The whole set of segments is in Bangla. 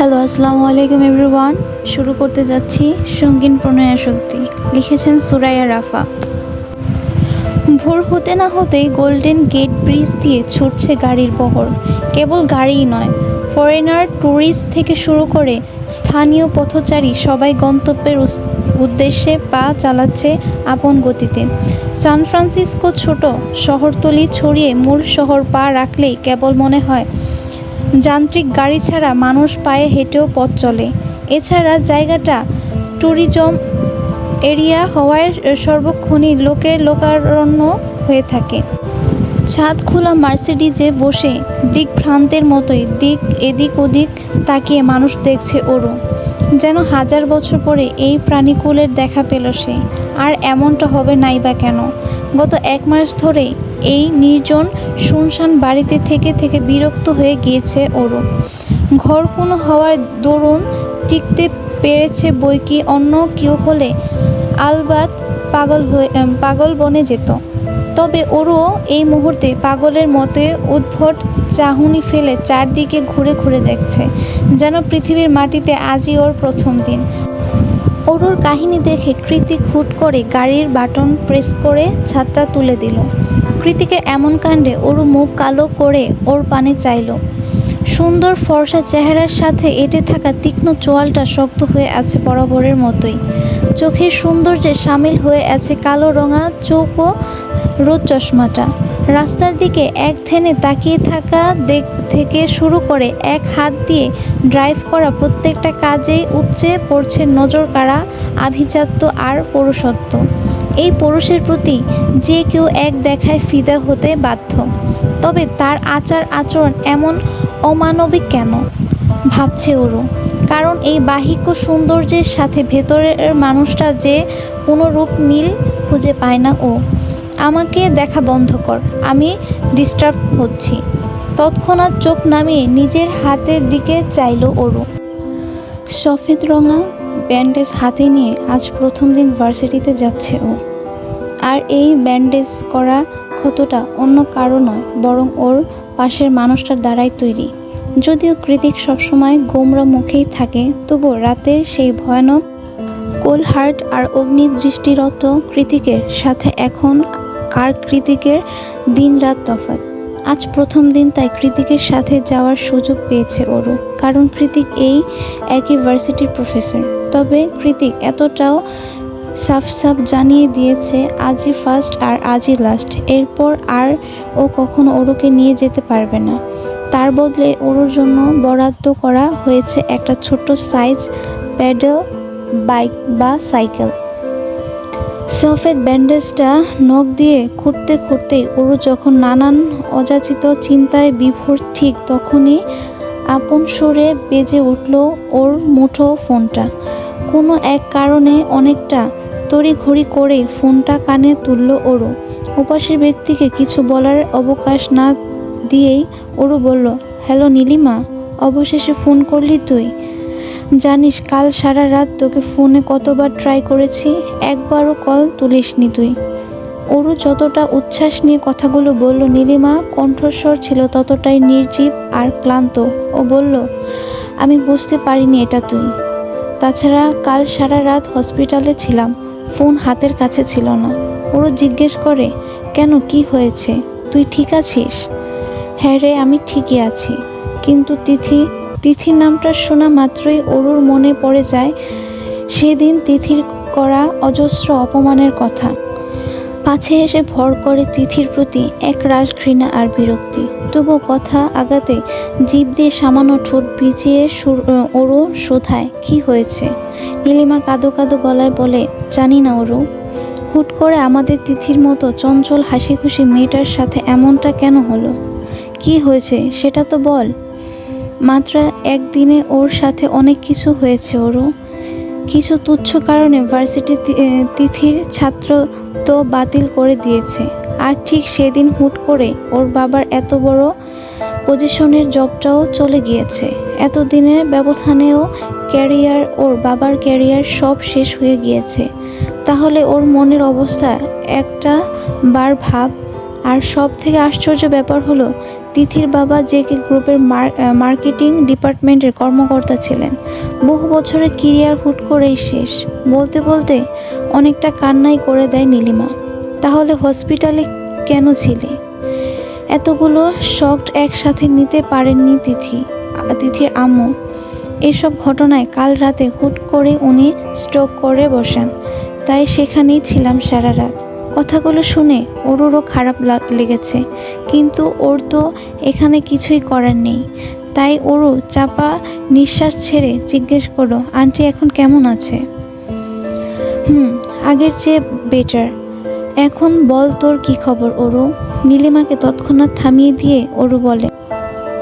হ্যালো আসসালামু আলাইকুম এভরিওয়ান শুরু করতে যাচ্ছি সঙ্গীন প্রণয়া শক্তি। লিখেছেন সুরাইয়া রাফা। ভোর হতে না হতেই গোল্ডেন গেট ব্রিজ দিয়ে ছুটছে গাড়ির বহর। কেবল গাড়িই নয় ফরেনার ট্যুরিস্ট থেকে শুরু করে স্থানীয় পথচারী সবাই গন্তব্যের উদ্দেশ্যে পা চালাচ্ছে আপন গতিতে। সান ফ্রান্সিসকো ছোট শহরতলি ছড়িয়ে মূল শহর পা রাখলেই কেবল মনে হয় যান্ত্রিক গাড়ি ছাড়া মানুষ পায়ে হেঁটেও পথ চলে। এছাড়া জায়গাটা ট্যুরিজম এরিয়া হওয়ায় সর্বক্ষণই লোকের লোকারণ্য হয়ে থাকে। ছাদ খোলা মার্সিডিজে বসে দিকভ্রান্তের মতোই দিক এদিক ওদিক তাকিয়ে মানুষ দেখছে ওরও যেন হাজার বছর পরে এই প্রাণীকুলের দেখা পেল সে। আর এমনটা হবে নাই বা কেন? গত এক মাস ধরে এই নির্জন শুনশান বাড়িতে থেকে থেকে বিরক্ত হয়ে গিয়েছে ওরও ঘর কোনো হওয়ার দরুন টিকতে পেরেছে বই কি অন্য কেউ হলে আলবাত পাগল হয়ে পাগল বনে যেত। তবে ওরও এই মুহূর্তে পাগলের মতে উদ্ভট চাহনি ফেলে চারদিকে ঘুরে ঘুরে দেখছে, যেন পৃথিবীর মাটিতে আজই ওর প্রথম দিন। ওরুর কাহিনী দেখে কৃতিক হুট করে গাড়ির বাটন প্রেস করে ছাদটা তুলে দিল। কৃতিকের এমন কাণ্ডে ওরু মুখ কালো করে ওর পানে চাইল। সুন্দর ফর্সা চেহারার সাথে এঁটে থাকা তীক্ষ্ণ চোয়ালটা শক্ত হয়ে আছে বরাবরের মতোই। চোখের সৌন্দর্যে সামিল হয়ে আছে কালো রঙা চোখ ও রোদ চশমাটা। রাস্তার দিকে এক ধ্যানে তাকিয়ে থাকা দিক থেকে শুরু করে এক হাত দিয়ে ড্রাইভ করা প্রত্যেকটা কাজেই উপচে পড়ছে নজর কাড়া আভিজাত্য আর পৌরসত্ব এই পুরুষের প্রতি যে কেউ এক দেখায় ফিদা হতে বাধ্য। তবে তার আচার আচরণ এমন অমানবিক কেন? ভাবছে ওরও কারণ এই বাহিক সৌন্দর্যের সাথে ভেতরের মানুষটা যে কোনো রূপ মিল খুঁজে পায় না ও। আমাকে দেখা বন্ধ কর, আমি ডিস্টার্ব হচ্ছি। তৎক্ষণাৎ চোখ নামিয়ে নিজের হাতের দিকে চাইল ওরু। সফেদ রঙা ব্যান্ডেজ হাতে নিয়ে আজ প্রথম দিন ভার্সিটিতে যাচ্ছে ও। আর এই ব্যান্ডেজ করা ক্ষতটা অন্য কারও নয়, বরং ওর পাশের মানুষটার দ্বারাই তৈরি। যদিও কৃতিক সবসময় গোমরা মুখেই থাকে তবু রাতের সেই ভয়ানক কোল হার্ট আর অগ্নি দৃষ্টিরত কৃতিকের সাথে এখন কার কৃতিকের দিন রাত তফাৎ? আজ প্রথম দিন তাই কৃতিকের সাথে যাওয়ার সুযোগ পেয়েছে ওরও, কারণ কৃতিক এই একই ভার্সিটির প্রফেসর। তবে কৃতিক এতটাও সাফ সাফ জানিয়ে দিয়েছে, আজই ফার্স্ট আর আজই লাস্ট এরপর আর ও কখনো ওরুকে নিয়ে যেতে পারবে না। তার বদলে ওরুর জন্য বরাদ্দ করা হয়েছে একটা ছোট্ট সাইজ প্যাডেল বাইক বা সাইকেল সফেদ ব্যান্ডেজটা নখ দিয়ে খুঁড়তে খুঁড়তে ওরু যখন নানান অযাচিত চিন্তায় বিভোর ঠিক তখনই আপন সুরে বেজে উঠল ওর মুঠো ফোনটা। কোনো এক কারণে অনেকটা তড়িঘড়ি করে ফোনটা কানে তুলল ওরু উপাসের ব্যক্তিকে কিছু বলার অবকাশ না দিয়েই ওরু বলল, হ্যালো নীলিমা, অবশেষে ফোন করলি তুই? জানিস কাল সারা রাত তোকে ফোনে কতবার ট্রাই করেছি, একবারও কল তুলিসনি তুই। ওরু যতটা উচ্ছ্বাস নিয়ে কথাগুলো বলল, নীলিমা, কণ্ঠস্বর ছিল ততটাই নির্জীব আর ক্লান্ত। ও বলল, আমি বুঝতে পারিনি এটা তুই। তাছাড়া কাল সারা রাত হসপিটালে ছিলাম, ফোন হাতের কাছে ছিল না। ওরও জিজ্ঞেস করে, কেন, কি হয়েছে? তুই ঠিক আছিস? হ্যাঁ রে, আমি ঠিকই আছি। কিন্তু তিথি, তিথির নামটা শোনা মাত্রই অরুর মনে পড়ে যায় সেদিন তিথির করা অজস্র অপমানের কথা। পাছে এসে ভর করে তিথির প্রতি এক রাস ঘৃণা আর বিরক্তি। তবু কথা আগাতে জীব দিয়ে সামান্য ঠোঁট ভিজিয়ে সুর ওরু শোধায়, কি হয়েছে? নীলিমা কাঁদো কাঁদো গলায় বলে, জানি না ওরু। হুট করে আমাদের তিথির মতো চঞ্চল হাসি খুশি মেয়েটার সাথে এমনটা কেন হলো? কি হয়েছে সেটা তো বল। মাত্র একদিনে ওর সাথে অনেক কিছু হয়েছে ওরও কিছু তুচ্ছ কারণে ভার্সিটি তিথির ছাত্র তো বাতিল করে দিয়েছে। আর ঠিক সেদিন হুট করে ওর বাবার এত বড় পজিশনের জবটাও চলে গিয়েছে। এতদিনের ব্যবধানেও ক্যারিয়ার, ওর বাবার ক্যারিয়ার সব শেষ হয়ে গিয়েছে। তাহলে ওর মনের অবস্থা একটা বার ভাব। আর সব থেকে আশ্চর্য ব্যাপার হলো তিথির বাবা জে কে গ্রুপের মার্কেটিং ডিপার্টমেন্টের কর্মকর্তা ছিলেন। বহু বছরের কেরিয়ার হুট করেই শেষ। বলতে বলতে অনেকটা কান্নাই করে দেয় নীলিমা। তাহলে হসপিটালে কেন ছিলে? এতগুলো শক একসাথে নিতে পারেননি তিথি তিথির আম্মু। এসব ঘটনায় কাল রাতে হুট করে উনি স্ট্রোক করে বসেন। তাই সেখানেই ছিলাম সারা রাত। কথাগুলো শুনে ওরও খারাপ লাগ- লেগেছে। কিন্তু ওর তো এখানে কিছুই করার নেই। তাই ওরও চাপা নিঃশ্বাস ছেড়ে জিজ্ঞেস করল, আন্টি, এখন কেমন আছে? হুম, আগের চেয়ে বেটার এখন বল তোর কি খবর ওরু নীলিমাকে তৎক্ষণাৎ থামিয়ে দিয়ে ওরু বলে,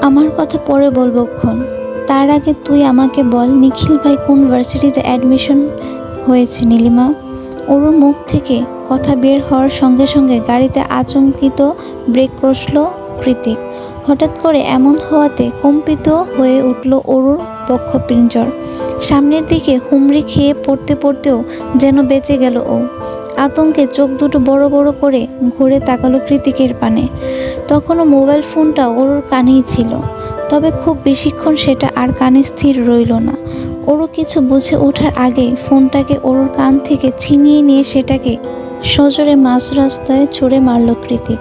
আমার কথা পরে বলব ক্ষণ তার আগে তুই আমাকে বল, নিখিল ভাই কোন ভার্সিটিতে অ্যাডমিশন হয়েছে, নীলিমা? ওরুর মুখ থেকে কথা বের হওয়ার সঙ্গে সঙ্গে গাড়িতে আচমকিত ব্রেক কষল কৃতিক। হঠাৎ করে এমন হওয়াতে কম্পিত হয়ে উঠল অরুর বক্ষপিঞ্জর সামনের দিকে হুমড়ি খেয়ে পড়তে পড়তেও যেন বেঁচে গেল ও। আতঙ্কে চোখ দুটো বড় বড় করে ঘুরে তাকালো কৃতিকের পানে। তখনও মোবাইল ফোনটা ওর কানেই ছিল। তবে খুব বেশিক্ষণ সেটা আর কানে স্থির রইল না। ওরও কিছু বুঝে ওঠার আগে ফোনটাকে ওর কান থেকে ছিনিয়ে নিয়ে সেটাকে সজোরে মাঝ রাস্তায় ছুঁড়ে মারল কৃতিক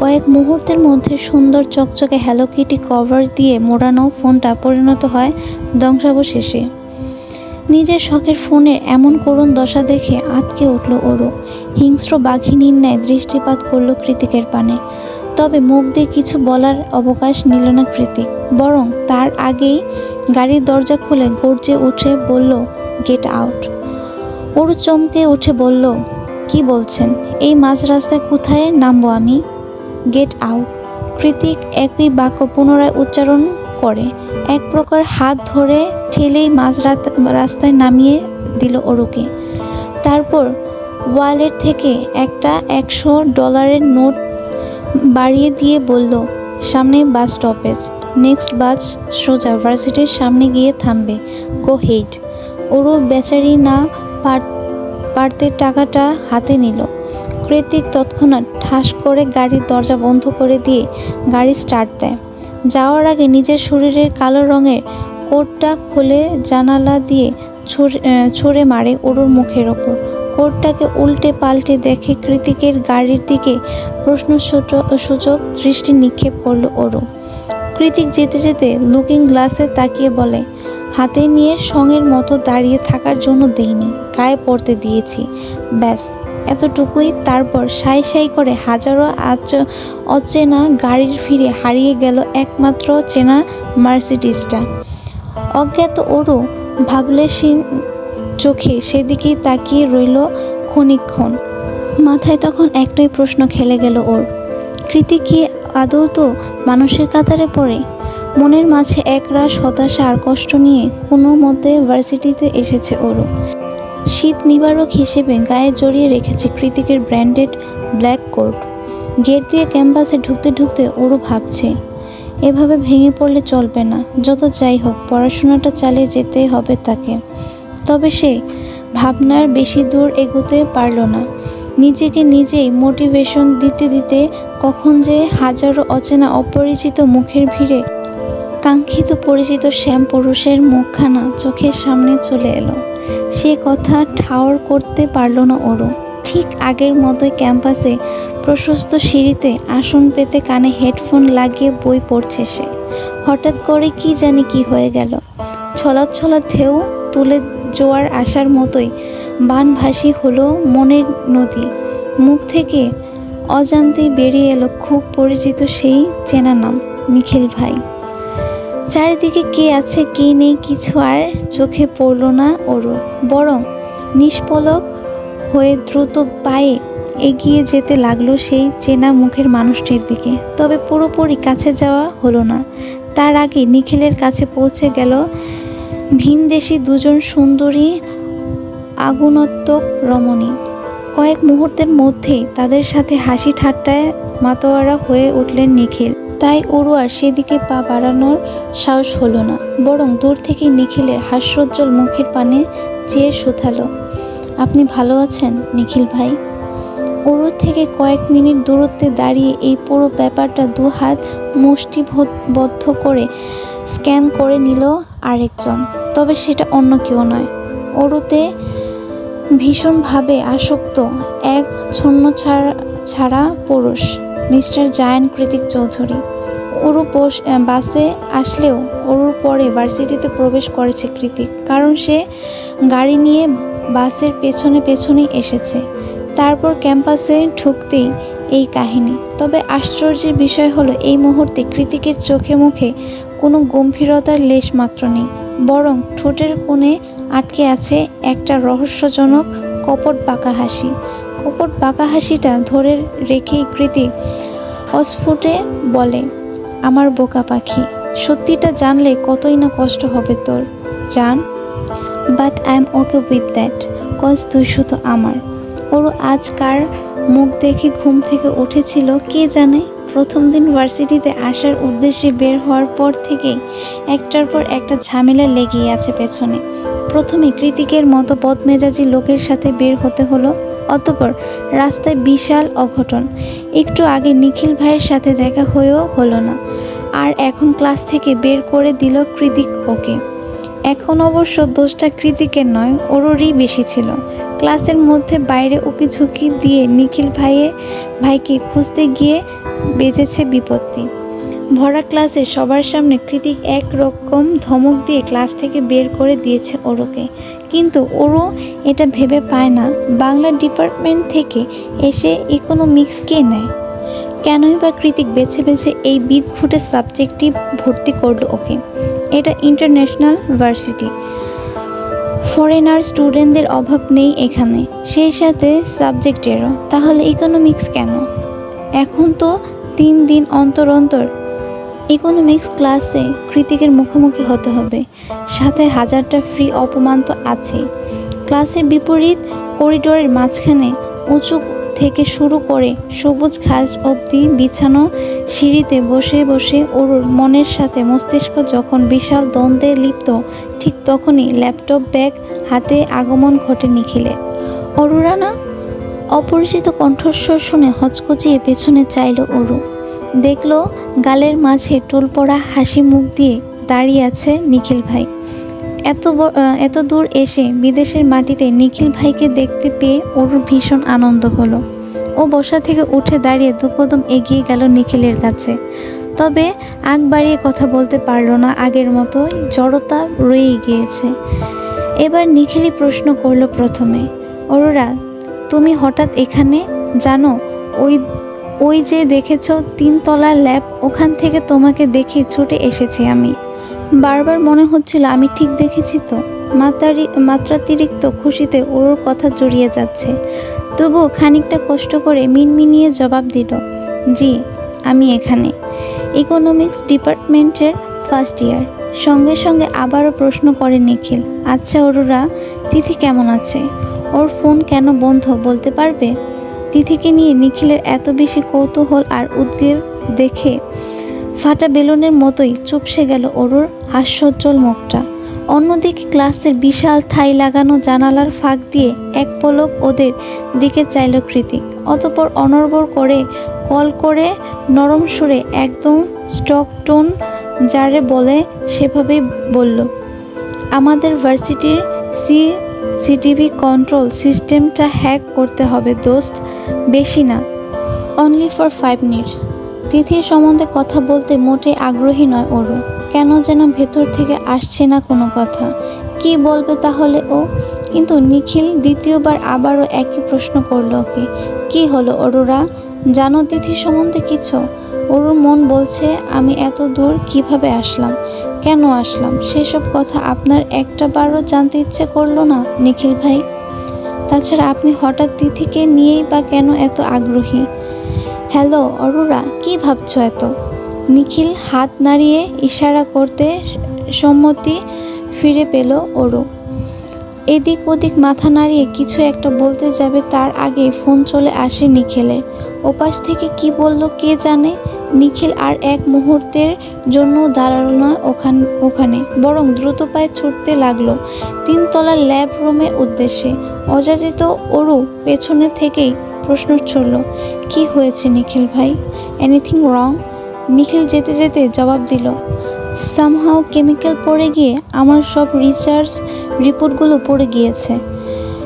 কয়েক মুহূর্তের মধ্যে সুন্দর চকচকে হ্যালো কিটি কভার দিয়ে মোড়ানো ফোনটা পরিণত হয় ধ্বংসাবশেষে। নিজের শখের ফোনের এমন করুণ দশা দেখে আতকে উঠল ওরও হিংস্র বাঘিনীর ন্যায় দৃষ্টিপাত করল কৃতিকের পানে। তবে মুখ দিয়ে কিছু বলার অবকাশ নিল না কৃতিক। বরং তার আগেই গাড়ির দরজা খুলে গর্জে উঠে বলল গেট আউট ওরু চমকে উঠে বলল, কি বলছেন? এই মাঝ রাস্তায় কোথায় নামবো আমি? গেট আউট কৃতিক একই বাক্য পুনরায় উচ্চারণ করে। এক প্রকার হাত ধরে ঠেলেই মাঝ রাস্তায় নামিয়ে দিল ওরুকে। তারপর ওয়ালেট থেকে একটা একশো ডলারের নোট বাড়িয়ে দিয়ে বলল, সামনে বাস স্টপেজ নেক্সট বাস সোজা ভার্সিটির সামনে গিয়ে থামবে গো হেড ওরও বেচারি না পার- পারতে টাকাটা হাতে নিল। কৃতিক তৎক্ষণাৎ ঠাস করে গাড়ির দরজা বন্ধ করে দিয়ে গাড়ি স্টার্ট দেয়। যাওয়ার আগে নিজের শরীরের কালো রঙের কোটটা খুলে জানালা দিয়ে ছুঁড়ে মারে ওরুর মুখের ওপর। কোটটাকে উল্টে পাল্টে দেখে কৃতিকের গাড়ির দিকে প্রশ্ন সূচক দৃষ্টি নিক্ষেপ করল ওরু কৃতিক যেতে যেতে লুকিং গ্লাসে তাকিয়ে বলে, হাতে নিয়ে সঙের মতো দাঁড়িয়ে থাকার জন্য দেইনি, গায়ে পড়তে দিয়েছি। ব্যাস, এতটুকুই। তারপর সাই সাই করে হাজারো আচ, অচেনা গাড়ির ফিরে হারিয়ে গেল একমাত্র চেনা মার্সিডিসটা। অজ্ঞাত ওরও ভাবলেশীন চোখে সেদিকেই তাকিয়ে রইল ক্ষণিকক্ষণ। মাথায় তখন একটাই প্রশ্ন খেলে গেল ওর। কৃতি কি আদৌ তো মানুষের কাতারে পড়ে? মনের মাঝে একরাশ হতাশা আর কষ্ট নিয়ে কোনো মতে ভার্সিটিতে এসেছে ওরও শীত নিবারক হিসেবে গায়ে জড়িয়ে রেখেছে কৃতিকের ব্র্যান্ডেড ব্ল্যাক কোট। গেট দিয়ে ক্যাম্পাসে ঢুকতে ঢুকতে ওরও ভাবছে, এভাবে ভেঙে পড়লে চলবে না, যত যাই হোক, পড়াশোনাটা চালিয়ে যেতে হবে তাকে। তবে সে ভাবনার বেশি দূর এগোতে পারল না। নিজেকে নিজেই মোটিভেশন দিতে দিতে কখন যে হাজারো অচেনা অপরিচিত মুখের ভিড়ে কাঙ্ক্ষিত পরিচিত শ্যাম পুরুষের মুখখানা চোখের সামনে চলে এলো। সে কথা ঠাওর করতে পারল না ওরও। ঠিক আগের মতোই ক্যাম্পাসে প্রশস্ত সিঁড়িতে আসন পেতে কানে হেডফোন লাগিয়ে বই পড়ছে সে। হঠাৎ করে কি জানি কি হয়ে গেল। ছলাৎ ঢেউ তুলে জোয়ার আসার মতোই বানভাসী হলো মনের নদী। মুখ থেকে অজান্তেই বেরিয়ে এলো খুব পরিচিত সেই চেনা নাম, নিখিল ভাই। চারিদিকে কে আছে, কে নেই কিছু আর চোখে পড়ল না ওরও। বরং নিষ্পলক হয়ে দ্রুত পায়ে এগিয়ে যেতে লাগল সেই চেনা মুখের মানুষটির দিকে। তবে পুরোপুরি কাছে যাওয়া হলো না। তার আগে নিখিলের কাছে পৌঁছে গেল ভিনদেশি দুজন সুন্দরী আগুনত্মক রমণী কয়েক মুহূর্তের মধ্যেই তাদের সাথে হাসি ঠাট্টায় মাতোয়ারা হয়ে উঠলেন নিখিল। তাই আর সেদিকে পা বাড়ানোর সাহস হলো না, বরং দূর থেকে নিখিলের হাস্যোজ্জ্বল মুখের পানে চেয়ে শুধালো। আপনি ভালো আছেন নিখিল ভাই? ওর থেকে কয়েক মিনিট দূরত্বে দাঁড়িয়ে এই পুরো ব্যাপারটা দু হাত মুষ্টিবদ্ধ করে স্ক্যান করে নিল আরেকজন। তবে সেটা অন্য কেউ নয়। ওরুতে ভীষণভাবে আসক্ত এক ছন্ন ছাড়া ছাড়া পুরুষ, মিস্টার জায়ান কৃতিক চৌধুরী। পোষ- বাসে আসলেও ওরুর পরে ভার্সিটিতে প্রবেশ করেছে কৃতিক, কারণ সে গাড়ি নিয়ে বাসের পেছনে পেছনেই এসেছে। তারপর ক্যাম্পাসে ঢুকতেই এই কাহিনী। তবে আশ্চর্যের বিষয় হলো, এই মুহূর্তে কৃতিকের চোখে মুখে কোনো গম্ভীরতার লেশ মাত্র নেই। বরং ঠোঁটের কোণে আটকে আছে একটা রহস্যজনক কপট বাঁকা হাসি। কপট বাঁকা হাসিটা ধরে রেখেই কৃতি অস্ফুটে বলে, আমার বোকা পাখি, সত্যিটা জানলে কতই না কষ্ট হবে তোর, জান। But I am okay with that cause তুই শুধু আমার। ওরও আজ কার মুখ দেখে ঘুম থেকে উঠেছিল, কে জানে? প্রথম দিন ভার্সিটিতে আসার উদ্দেশ্যে বের হওয়ার পর থেকেই একটার পর একটা ঝামেলা লেগেই আছে পেছনে। প্রথমে কৃতিকের মতো বদমেজাজি লোকের সাথে বের হতে হলো, অতপর রাস্তায় বিশাল অঘটন। একটু আগে নিখিল ভাইয়ের সাথে দেখা হয়েও হলো না। আর এখন ক্লাস থেকে বের করে দিল কৃতিক ওকে। এখন অবশ্য দোষটা কৃতিকের নয়, ওরই বেশি ছিল। ক্লাসের মধ্যে বাইরে উকি ঝুঁকি দিয়ে নিখিল ভাইয়ে, ভাইকে খুঁজতে গিয়ে বেজেছে বিপত্তি। ভরা ক্লাসে সবার সামনে কৃতিক এক রকম ধমক দিয়ে ক্লাস থেকে বের করে দিয়েছে ওরকে। কিন্তু ওরও এটা ভেবে পায় না, বাংলা ডিপার্টমেন্ট থেকে এসে ইকোনমিক্স কে নেয়? কেনই বা কৃতিক বেছে বেছে এই বিদঘুটে সাবজেক্টটি ভর্তি করল ওকে। এটা ইন্টারন্যাশনাল ভার্সিটি। ফরেনার স্টুডেন্টদের অভাব নেই এখানে, সেই সাথে সাবজেক্টেরও। তাহলে ইকোনমিক্স কেন? এখন তো তিন দিন অন্তর অন্তর ইকোনমিক্স ক্লাসে কৃতিকের মুখোমুখি হতে হবে। সাথে হাজারটা ফ্রি অপমান তো আছেই। ক্লাসের বিপরীত করিডোরের মাঝখানে উঁচু থেকে শুরু করে সবুজ ঘাস অবধি বিছানো সিঁড়িতে বসে বসে ওর মনের সাথে মস্তিষ্ক যখন বিশাল দ্বন্দ্বে লিপ্ত, ঠিক তখনই ল্যাপটপ ব্যাগ হাতে আগমন ঘটে নিখিলে অরুরা না অপরিচিত কণ্ঠস্বর শুনে হচকচিয়ে পেছনে চাইল অরু। দেখল গালের মাঝে টোল পড়া হাসি মুখ দিয়ে দাঁড়িয়ে আছে নিখিল ভাই। এত এত দূর এসে বিদেশের মাটিতে নিখিল ভাইকে দেখতে পেয়ে ওর ভীষণ আনন্দ হলো। ও বসা থেকে উঠে দাঁড়িয়ে দুকদম এগিয়ে গেল নিখিলের কাছে। তবে আগ বাড়িয়ে কথা বলতে পারল না, আগের মতোই জড়তা রয়েই গিয়েছে। এবার নিখিলই প্রশ্ন করল প্রথমে, অরোরা তুমি হঠাৎ এখানে? জানো, ওই ওই যে দেখেছ তিনতলা ল্যাব, ওখান থেকে তোমাকে দেখে ছুটে এসেছি আমি। বারবার মনে হচ্ছিল আমি ঠিক দেখেছি তো। মাত্রারি, মাত্রাতিরিক্ত খুশিতে ওর কথা জড়িয়ে যাচ্ছে। তবুও খানিকটা কষ্ট করে মিনমিনিয়ে জবাব দিল, জি, আমি এখানে। ইকোনমিক্স ডিপার্টমেন্টের ফার্স্ট ইয়ার। সঙ্গে সঙ্গে আবারও প্রশ্ন করে নিখিল আচ্ছা অরুরা, তিথি কেমন আছে? ওর ফোন কেন বন্ধ বলতে পারবে? তিথিকে নিয়ে নিখিলের এত বেশি কৌতূহল আর উদ্বেগ দেখে ফাটা বেলুনের মতোই চুপসে গেল অরুর হাস্যোজ্জ্বল মুখটা। অন্যদিকে ক্লাসের বিশাল থাই লাগানো জানালার ফাঁক দিয়ে এক পলক ওদের দিকে চাইল কৃতিক অতপর অনর্বর করে কল করে নরম সুরে একদম স্টক টোন যারে বলে সেভাবেই বলল, আমাদের ভার্সিটির সি সিটিভি কন্ট্রোল সিস্টেমটা হ্যাক করতে হবে দোস্ত, বেশি না। অনলি ফর ফাইভ মিনিটস তিথির সম্বন্ধে কথা বলতে মোটে আগ্রহী নয় ওরও। কেন যেন ভেতর থেকে আসছে না কোনো কথা। কি বলবে তাহলে ও? কিন্তু নিখিল দ্বিতীয়বার আবারও একই প্রশ্ন করল ওকে। কি হলো অরোরা? জানো তিথি সম্বন্ধে কিছু? ওরুর মন বলছে, আমি এত দূর কীভাবে আসলাম? কেন আসলাম? সেসব কথা আপনার একটা বারও জানতে ইচ্ছে করল না, নিখিল ভাই? তাছাড়া আপনি হঠাৎ তিথিকে নিয়েই বা কেন এত আগ্রহী? হ্যালো, অরোরা, কি ভাবছ এত? নিখিল হাত নাড়িয়ে ইশারা করতে সম্মতি ফিরে পেল ওরও এদিক ওদিক মাথা নাড়িয়ে কিছু একটা বলতে যাবে তার আগে ফোন চলে আসে নিখিলের ওপাশ থেকে কি বলল কে জানে? নিখিল আর এক মুহূর্তের জন্য দাঁড়াল না ওখান, ওখানে, বরং দ্রুত পায়ে ছুটতে লাগল তিনতলার ল্যাব রুমের উদ্দেশ্যে। অযাচিত ওরু পেছনে থেকেই প্রশ্ন ছড়ল, কি হয়েছে নিখিল ভাই? এনিথিং রং নিখিল যেতে যেতে জবাব দিল সামহাও কেমিক্যাল পড়ে গিয়ে আমার সব রিসার্চ রিপোর্টগুলো পড়ে গিয়েছে।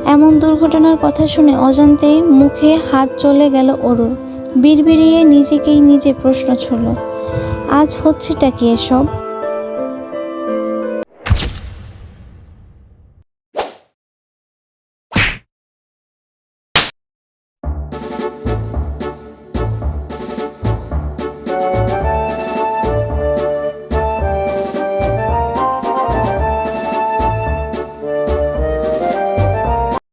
এমন দুর্ঘটনার কথা শুনে অজান্তেই মুখে হাত চলে গেল অরুর বিড়বিড়িয়ে নিজেকেই নিজে প্রশ্ন ছুড়ল, আজ হচ্ছেটা কি এসব?